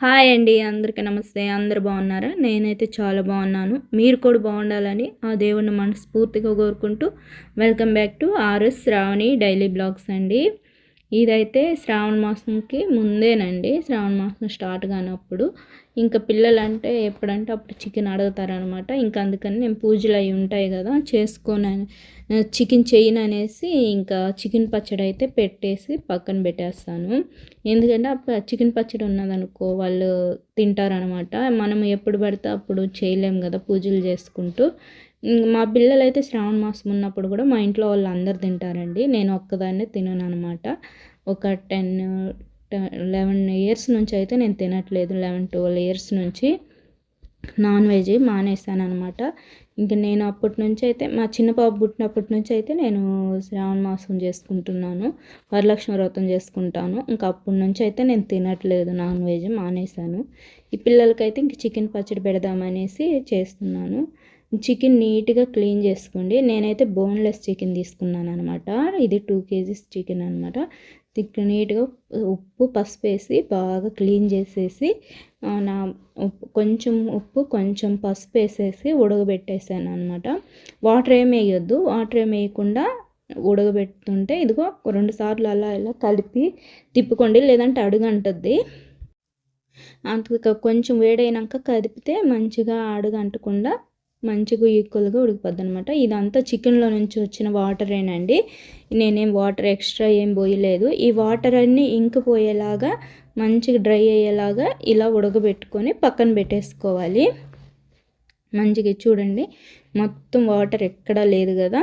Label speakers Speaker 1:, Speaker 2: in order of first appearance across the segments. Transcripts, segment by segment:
Speaker 1: Hi అండి అందరికీ నమస్తే. అందరు బాగున్నారా? నేనైతే చాలా బాగున్నాను. మీరు కూడా బాగుండాలని ఆ దేవుణ్ణి మనస్ఫూర్తిగా కోరుకుంటూ welcome back to RS Sravani daily blogs అండి. ఇదైతే శ్రావణ మాసంకి ముందేనండి. శ్రావణ మాసం స్టార్ట్ కానప్పుడు ఇంకా పిల్లలంటే ఎప్పుడంటే అప్పుడు చికెన్ అడుగుతారనమాట. ఇంకా అందుకని నేను పూజలు అవి ఉంటాయి కదా చేసుకొని చికెన్ చేయను అనేసి ఇంకా చికెన్ పచ్చడి అయితే పెట్టేసి పక్కన పెట్టేస్తాను. ఎందుకంటే అప్పుడు చికెన్ పచ్చడి ఉన్నదనుకో వాళ్ళు తింటారనమాట. మనం ఎప్పుడు పడితే అప్పుడు చేయలేము కదా పూజలు చేసుకుంటూ. మా పిల్లలు అయితే శ్రావణ మాసం ఉన్నప్పుడు కూడా మా ఇంట్లో వాళ్ళు అందరు తింటారండి. నేను ఒక్కదాన్నే తినను అనమాట ఒక టెన్ లెవెన్ ఇయర్స్ నుంచి అయితే నేను తినట్లేదు. లెవెన్ ట్వెల్వ్ ఇయర్స్ నుంచి నాన్ వెజ్ మానేసాను అనమాట ఇంకా నేను అప్పటి నుంచి అయితే మా చిన్న పాప పుట్టినప్పటి నుంచి అయితే నేను శ్రావణ మాసం చేసుకుంటున్నాను. వరలక్ష్మి వ్రతం చేసుకుంటాను. ఇంకా అప్పటి నుంచి అయితే నేను తినట్లేదు. నాన్ వెజ్ మానేసాను. ఈ పిల్లలకైతే ఇంక చికెన్ పచ్చడి పెడదామనేసి చేస్తున్నాను. చికెన్ నీట్గా క్లీన్ చేసుకోండి. నేనైతే బోన్లెస్ చికెన్ తీసుకున్నాను అనమాట ఇది టూ కేజీస్ చికెన్ అనమాట నీట్గా ఉప్పు పసుపు వేసి బాగా క్లీన్ చేసేసి నా ఉప్పు కొంచెం ఉప్పు కొంచెం పసుపు వేసేసి ఉడకబెట్టేసాను అనమాట వాటర్ ఏమి వేయొద్దు. వాటర్ ఏమి వేయకుండా ఉడకబెడుతుంటే ఇదిగో రెండు సార్లు అలా ఇలా కలిపి తిప్పుకోండి. లేదంటే అడుగంటుంది అంత కొంచెం వేడైనాక కదిపితే మంచిగా అడుగంటకుండా మంచిగా ఈక్వల్గా ఉడికిపోద్ది అనమాట ఇదంతా చికెన్లో నుంచి వచ్చిన వాటరేనండి. నేనేం వాటర్ ఎక్స్ట్రా ఏం పోయలేదు. ఈ వాటర్ అన్నీ ఇంకిపోయేలాగా మంచిగా డ్రై అయ్యేలాగా ఇలా ఉడకబెట్టుకొని పక్కన పెట్టేసుకోవాలి. మంచిగా చూడండి మొత్తం వాటర్ ఎక్కడా లేదు కదా.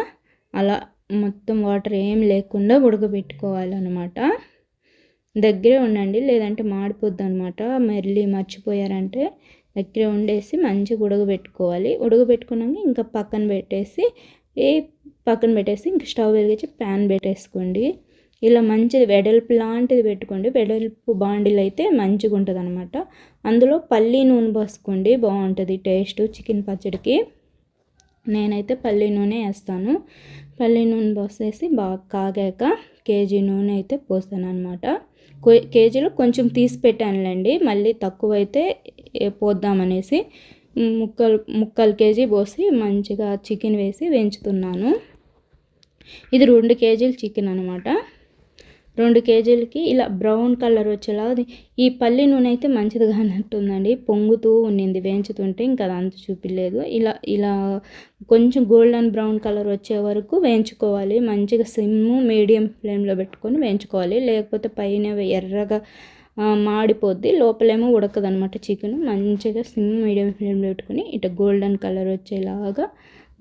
Speaker 1: అలా మొత్తం వాటర్ ఏం లేకుండా ఉడకబెట్టుకోవాలన్నమాట. దగ్గరే ఉండండి లేదంటే మాడిపోద్ది అనమాట మళ్ళీ మర్చిపోయారంటే దగ్గర ఉండేసి మంచిగా ఉడకబెట్టుకోవాలి. ఉడకబెట్టుకున్నాక ఇంకా పక్కన పెట్టేసి ఏ పక్కన పెట్టేసి ఇంకా స్టవ్ వెలిగించి ప్యాన్ పెట్టేసుకోండి. ఇలా మంచిది వెడల్పు లాంటిది పెట్టుకోండి. వెడల్పు బాండిలు అయితే మంచిగా ఉంటుంది అనమాట అందులో పల్లి నూనె పోసుకోండి. బాగుంటుంది టేస్ట్ చికెన్ పచ్చడికి. నేనైతే పల్లి నూనె వేస్తాను. పల్లి నూనె పోసేసి బాగా కాగాక కేజీ నూనె అయితే పోస్తాను అనమాట కేజీలో కొంచెం తీసి పెట్టానులేండి మళ్ళీ తక్కువైతే పోద్దామనేసి ముక్కలు ముక్కలు కేజీ పోసి మంచిగా చికెన్ వేసి వేయించుతున్నాను. ఇది రెండు కేజీలు చికెన్ అనమాట రెండు కేజీలకి ఇలా బ్రౌన్ కలర్ వచ్చేలా ఈ పల్లి నూనె అయితే మంచిది కానట్టుందండి. పొంగుతూ ఉండింది. వేయించుతుంటే ఇంకా అది అంత చూపిలేదు. ఇలా ఇలా కొంచెం గోల్డెన్ బ్రౌన్ కలర్ వచ్చే వరకు వేయించుకోవాలి. మంచిగా సిమ్ మీడియం ఫ్లేమ్లో పెట్టుకొని వేయించుకోవాలి. లేకపోతే పైన ఎర్రగా మాడిపోద్ది. లోపలేమో ఉడకదనమాట చికెన్. మంచిగా సిమ్ మీడియం ఫ్లేమ్లో పెట్టుకొని ఇటు గోల్డెన్ కలర్ వచ్చేలాగా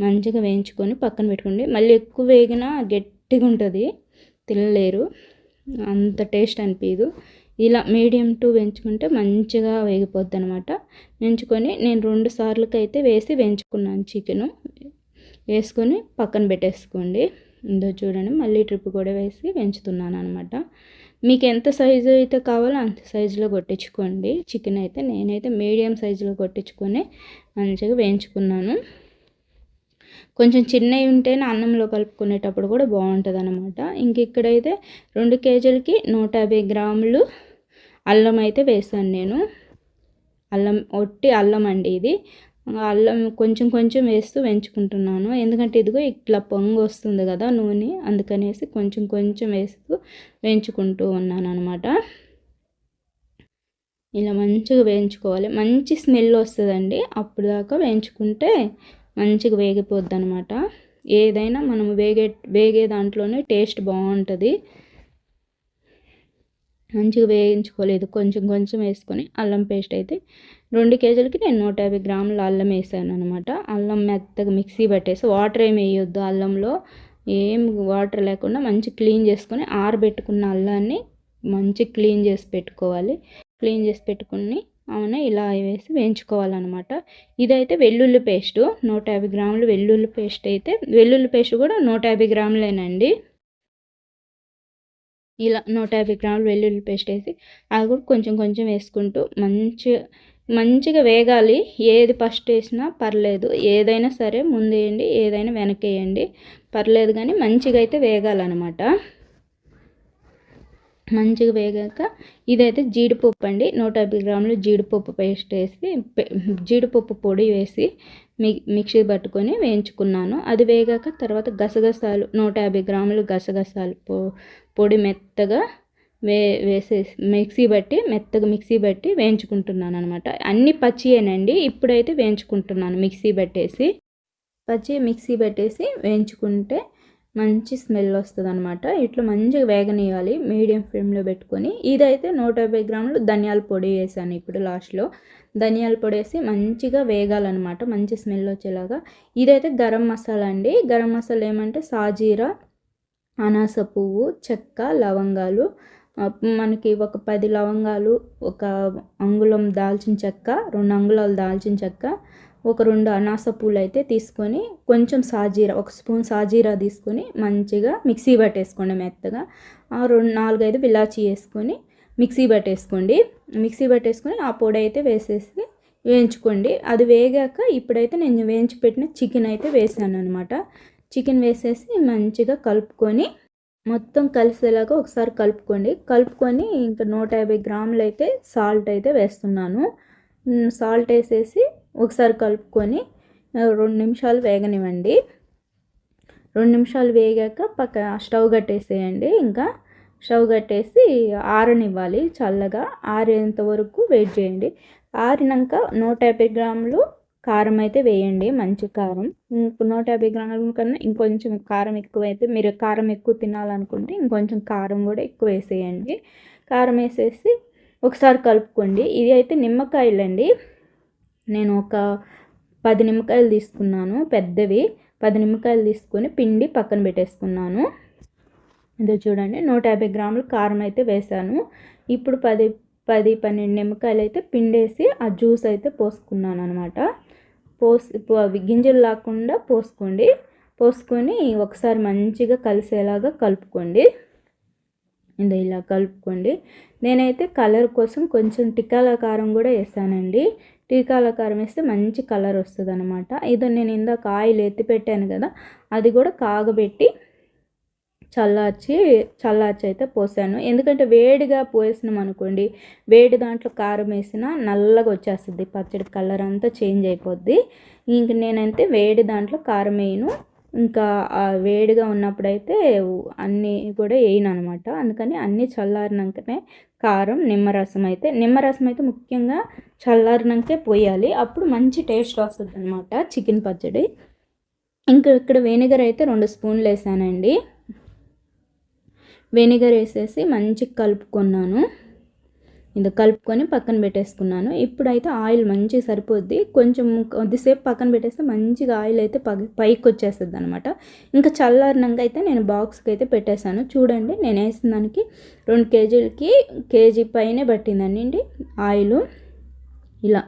Speaker 1: మంచిగా వేయించుకొని పక్కన పెట్టుకోండి. మళ్ళీ ఎక్కువ వేగినా గట్టిగా ఉంటుంది తినలేరు. అంత టేస్ట్ అనిపించదు ఇలా మీడియం టు వేయించుకుంటే మంచిగా వేగిపోద్ది అనమాట వేయించుకొని నేను రెండు సార్లకి అయితే వేసి వేయించుకున్నాను చికెను. వేసుకొని పక్కన పెట్టేసుకోండి. ఇందో చూడండి మళ్ళీ ట్రిప్ కూడా వేసి పెంచుతున్నాను అనమాట మీకు ఎంత సైజు అయితే కావాలో అంత సైజులో కొట్టించుకోండి. చికెన్ అయితే నేనైతే మీడియం సైజులో కొట్టించుకొని మంచిగా వేయించుకున్నాను. కొంచెం చిన్నవి ఉంటేనే అన్నంలో కలుపుకునేటప్పుడు కూడా బాగుంటుంది అనమాట ఇంక ఇక్కడైతే రెండు కేజీలకి నూట యాభై గ్రాములు అల్లం అయితే వేసాను నేను. అల్లం ఒట్టి అల్లం అండి ఇది. అల్లం కొంచెం కొంచెం వేస్తూ పెంచుకుంటున్నాను ఎందుకంటే ఇదిగో ఇట్లా పొంగు వస్తుంది కదా నూనె అందుకనేసి కొంచెం కొంచెం వేస్తూ వేయించుకుంటూ ఉన్నాను అనమాట ఇలా మంచిగా వేయించుకోవాలి. మంచి స్మెల్ వస్తుందండి. అప్పుడు దాకా వేయించుకుంటే మంచిగా వేగిపోద్ది అనమాట ఏదైనా మనం వేగే వేగే దాంట్లోనే టేస్ట్ బాగుంటుంది. మంచిగా వేయించుకోలేదు. కొంచెం కొంచెం వేసుకొని అల్లం పేస్ట్ అయితే రెండు కేజీలకి నేను నూట యాభై గ్రాముల అల్లం వేసాను అనమాట అల్లం మెత్తగా మిక్సీ పట్టేసి వాటర్ ఏమి వేయొద్దు అల్లంలో. ఏం వాటర్ లేకుండా మంచి క్లీన్ చేసుకొని ఆరబెట్టుకున్న అల్లాన్ని మంచి క్లీన్ చేసి పెట్టుకోవాలి. క్లీన్ చేసి పెట్టుకుని అవునా? ఇలా వేసి వేయించుకోవాలన్నమాట. ఇదైతే వెల్లుల్లి పేస్టు. నూట యాభై గ్రాములు వెల్లుల్లి పేస్ట్ అయితే. వెల్లుల్లి పేస్ట్ కూడా నూట యాభై గ్రాములేనండి. ఇలా నూట యాభై గ్రాములు వెల్లుల్లి పేస్ట్ వేసి అది కూడా కొంచెం కొంచెం వేసుకుంటూ మంచి మంచిగా వేగాలి. ఏది ఫస్ట్ వేసినా పర్లేదు. ఏదైనా సరే ముందు వేయండి ఏదైనా వెనకేయండి. పర్లేదు కానీ మంచిగా అయితే వేగాలన్నమాట. మంచిగా వేగాక ఇదైతే జీడిపప్పు అండి. నూట యాభై గ్రాములు జీడిపప్పు పేస్ట్ వేసి జీడిపప్పు పొడి వేసి మి మిక్సీ పట్టుకొని వేయించుకున్నాను. అది వేగాక తర్వాత గసగసాలు నూట యాభై గ్రాములు గసగసాలు పొ పొడి మెత్తగా వే వేసేసి మిక్సీ బట్టి మెత్తగా మిక్సీ బట్టి వేయించుకుంటున్నాను అనమాట అన్ని పచ్చియేనండి. ఇప్పుడైతే వేయించుకుంటున్నాను మిక్సీ పట్టేసి. పచ్చి మిక్సీ పెట్టేసి వేయించుకుంటే మంచి స్మెల్ వస్తుంది అనమాట ఇట్లా మంచిగా వేగనీయాలి మీడియం ఫ్లేమ్లో పెట్టుకొని. ఇదైతే నూట యాభై గ్రాములు ధనియాల పొడి వేసాను ఇప్పుడు లాస్ట్లో ధనియాల పొడి వేసి మంచిగా వేగాలన్నమాట మంచి స్మెల్ వచ్చేలాగా. ఇదైతే గరం మసాలా అండి. గరం మసాలా ఏమంటే సాజీరా అనాస పువ్వు చెక్క లవంగాలు. మనకి ఒక పది లవంగాలు ఒక అంగుళం దాల్చిన చెక్క రెండు అంగుళాలు దాల్చిన చెక్క ఒక రెండు అనాస పూలు అయితే తీసుకొని కొంచెం సాజీరా ఒక స్పూన్ సాజీరా తీసుకొని మంచిగా మిక్సీ పట్టేసుకోండి మెత్తగా. ఆ రెండు నాలుగైదు విలాచి వేసుకొని మిక్సీ పట్టేసుకోండి. మిక్సీ పట్టేసుకొని ఆ పొడి అయితే వేసేసి వేయించుకోండి. అది వేగాక ఇప్పుడైతే నేను వేయించి పెట్టిన చికెన్ అయితే వేసాను అనమాట చికెన్ వేసేసి మంచిగా కలుపుకొని మొత్తం కలిసేలాగా ఒకసారి కలుపుకోండి. కలుపుకొని ఇంకా నూట యాభై గ్రాములు అయితే సాల్ట్ అయితే వేస్తున్నాను. సాల్ట్ వేసేసి ఒకసారి కలుపుకొని రెండు నిమిషాలు వేగనివ్వండి. రెండు నిమిషాలు వేగాక పక్క స్టవ్ కట్టేసేయండి. ఇంకా స్టవ్ కట్టేసి ఆరనివ్వాలి చల్లగా. ఆరేంత వరకు వెయిట్ చేయండి. ఆరినాక నూట యాభై గ్రాములు కారం అయితే వేయండి మంచి కారం. నూట యాభై గ్రాముల కన్నా ఇంకొంచెం కారం ఎక్కువైతే మీరు కారం ఎక్కువ తినాలనుకుంటే ఇంకొంచెం కారం కూడా ఎక్కువ వేసేయండి. కారం వేసేసి ఒకసారి కలుపుకోండి. ఇది అయితే నిమ్మకాయలండి. నేను ఒక పది నిమ్మకాయలు తీసుకున్నాను పెద్దవి. పది నిమ్మకాయలు తీసుకొని పిండి పక్కన పెట్టేసుకున్నాను. ఇదో చూడండి నూట యాభై గ్రాములు కారం అయితే వేసాను ఇప్పుడు పది పది పన్నెండు నిమ్మకాయలు అయితే పిండేసి ఆ జ్యూస్ అయితే పోసుకున్నాను అనమాట పోసి గింజలు లేకుండా పోసుకోండి. పోసుకొని ఒకసారి మంచిగా కలిసేలాగా కలుపుకోండి. ఇది ఇలా కలుపుకోండి. నేనైతే కలర్ కోసం కొంచెం టికాల కారం కూడా వేసానండి. టీకాల కారం వేస్తే మంచి కలర్ వస్తుంది అనమాట ఇది నేను ఇందాక ఆయిల్ ఎత్తి పెట్టాను కదా అది కూడా కాగబెట్టి చల్లార్చి చల్లార్చి అయితే పోసాను. ఎందుకంటే వేడిగా పోసినాం అనుకోండి వేడి దాంట్లో కారం వేసినా నల్లగా వచ్చేస్తుంది పచ్చడి కలర్ అంతా చేంజ్ అయిపోద్ది. ఇంక నేనైతే వేడి దాంట్లో కారం వేయను. ఇంకా వేడిగా ఉన్నప్పుడైతే అన్నీ కూడా వేయను అనమాట అందుకని అన్నీ చల్లారినాకనే కారం నిమ్మరసం అయితే నిమ్మరసం అయితే ముఖ్యంగా చల్లారినాకే పోయాలి. అప్పుడు మంచి టేస్ట్ వస్తుంది అనమాట చికెన్ పచ్చడి. ఇంకా ఇక్కడ వెనిగర్ అయితే రెండు స్పూన్లు వేసానండి. వెనిగర్ వేసేసి మంచిగా కలుపుకున్నాను. ఇది కలుపుకొని పక్కన పెట్టేసుకున్నాను. ఇప్పుడైతే ఆయిల్ మంచిగా సరిపోద్ది. కొంచెం కొద్దిసేపు పక్కన పెట్టేస్తే మంచిగా ఆయిల్ అయితే పైకి వచ్చేస్తుంది అనమాట ఇంకా చల్లారినాక అయితే నేను బాక్స్కి అయితే పెట్టేశాను. చూడండి నేను వేసిన దానికి రెండు కేజీలకి కేజీ పైనే పట్టిందండి ఆయిల్. ఇలా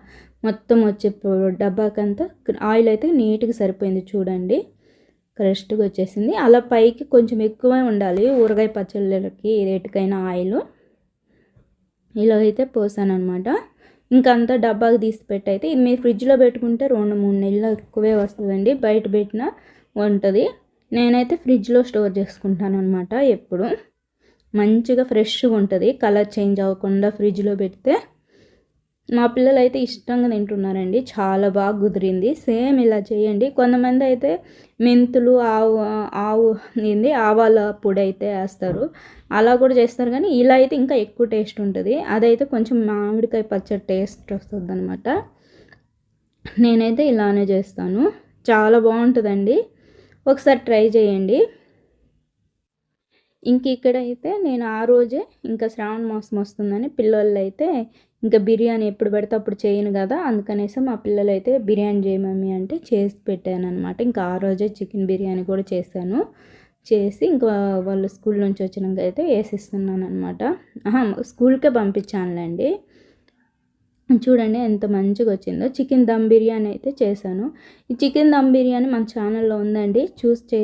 Speaker 1: మొత్తం వచ్చే డబ్బాకంతా ఆయిల్ అయితే నీట్గా సరిపోయింది చూడండి. కరెక్ట్గా వచ్చేసింది. అలా పైకి కొంచెం ఎక్కువే ఉండాలి. ఊరగాయ పచ్చళ్ళకి రేటుకైనా ఆయిల్. ఇలా అయితే పోసాను అనమాట ఇంకంతా డబ్బాకి తీసి పెట్టయితే ఇది మీరు ఫ్రిడ్జ్లో పెట్టుకుంటే రెండు మూడు నెలలు ఎక్కువే వస్తుందండి. బయట పెట్టిన ఉంటుంది నేనైతే ఫ్రిడ్జ్లో స్టోర్ చేసుకుంటాను అనమాట ఎప్పుడు. మంచిగా ఫ్రెష్గా ఉంటుంది. కలర్ చేంజ్ అవ్వకుండా ఫ్రిడ్జ్లో పెడితే. మా పిల్లలు అయితే ఇష్టంగా తింటున్నారండి. చాలా బాగా కుదిరింది. సేమ్ ఇలా చేయండి. కొంతమంది అయితే మెంతులు ఆవు ఆవు ఏంది ఆవాల పొడి అయితే వేస్తారు. అలా కూడా చేస్తారు. కానీ ఇలా అయితే ఇంకా ఎక్కువ టేస్ట్ ఉంటుంది. అదైతే కొంచెం మామిడికాయ పచ్చడి టేస్ట్ వస్తుంది అనమాట నేనైతే ఇలానే చేస్తాను. చాలా బాగుంటుందండి. ఒకసారి ట్రై చేయండి. ఇంక అయితే నేను ఆ రోజే ఇంకా శ్రావణ మాసం వస్తుందని పిల్లలు అయితే ఇంకా బిర్యానీ ఎప్పుడు పెడితే అప్పుడు చేయను కదా. అందుకనేసి మా పిల్లలు అయితే బిర్యానీ చేయమమ్మీ అంటే చేసి పెట్టాను అనమాట ఇంకా ఆ రోజే చికెన్ బిర్యానీ కూడా చేశాను. చేసి ఇంకా వాళ్ళు స్కూల్ నుంచి వచ్చినాక అయితే వేసిస్తున్నాను అనమాట స్కూల్కే పంపించానులేండి. చూడండి ఎంత మంచిగా వచ్చిందో. చికెన్ దమ్ బిర్యానీ అయితే చేశాను. ఈ చికెన్ దమ్ బిర్యానీ మన ఛానల్లో ఉందండి. చూసి చే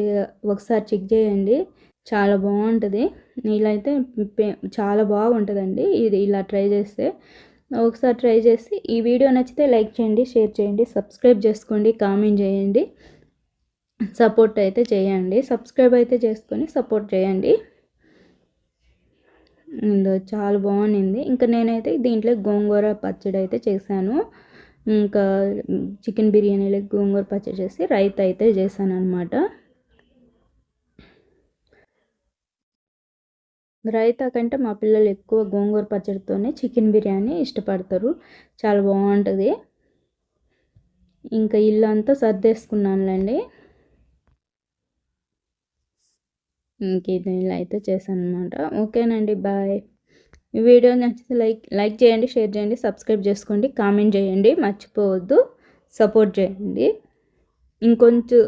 Speaker 1: ఒకసారి చెక్ చేయండి. చాలా బాగుంటుంది. ఇలా అయితే చాలా బాగుంటుందండి. ఇది ఇలా ట్రై చేస్తే ఒకసారి ట్రై చేసి ఈ వీడియో నచ్చితే లైక్ చేయండి షేర్ చేయండి సబ్స్క్రైబ్ చేసుకోండి కామెంట్ చేయండి. సపోర్ట్ అయితే చేయండి. సబ్స్క్రైబ్ అయితే చేసుకొని సపోర్ట్ చేయండి. అండ్ చాలా బాగుండింది ఇంకా నేనైతే దీంట్లో గోంగూర పచ్చడి అయితే చేశాను. ఇంకా చికెన్ బిర్యానీలో గోంగూర పచ్చడి చేసి రైత అయితే చేశాను అనమాట రైతా కంటే మా పిల్లలు ఎక్కువ గోంగూర పచ్చడితోనే చికెన్ బిర్యానీ ఇష్టపడతారు. చాలా బాగుంటుంది. ఇంకా ఇల్లు అంతా సర్దేసుకున్నానులేండి ఇంక ఇది ఇలా అయితే చేశాను అనమాట ఓకేనండి బాయ్. ఈ వీడియో నచ్చితే లైక్ లైక్ చేయండి షేర్ చేయండి సబ్స్క్రైబ్ చేసుకోండి కామెంట్ చేయండి మర్చిపోవద్దు సపోర్ట్ చేయండి. ఇంకొంచెం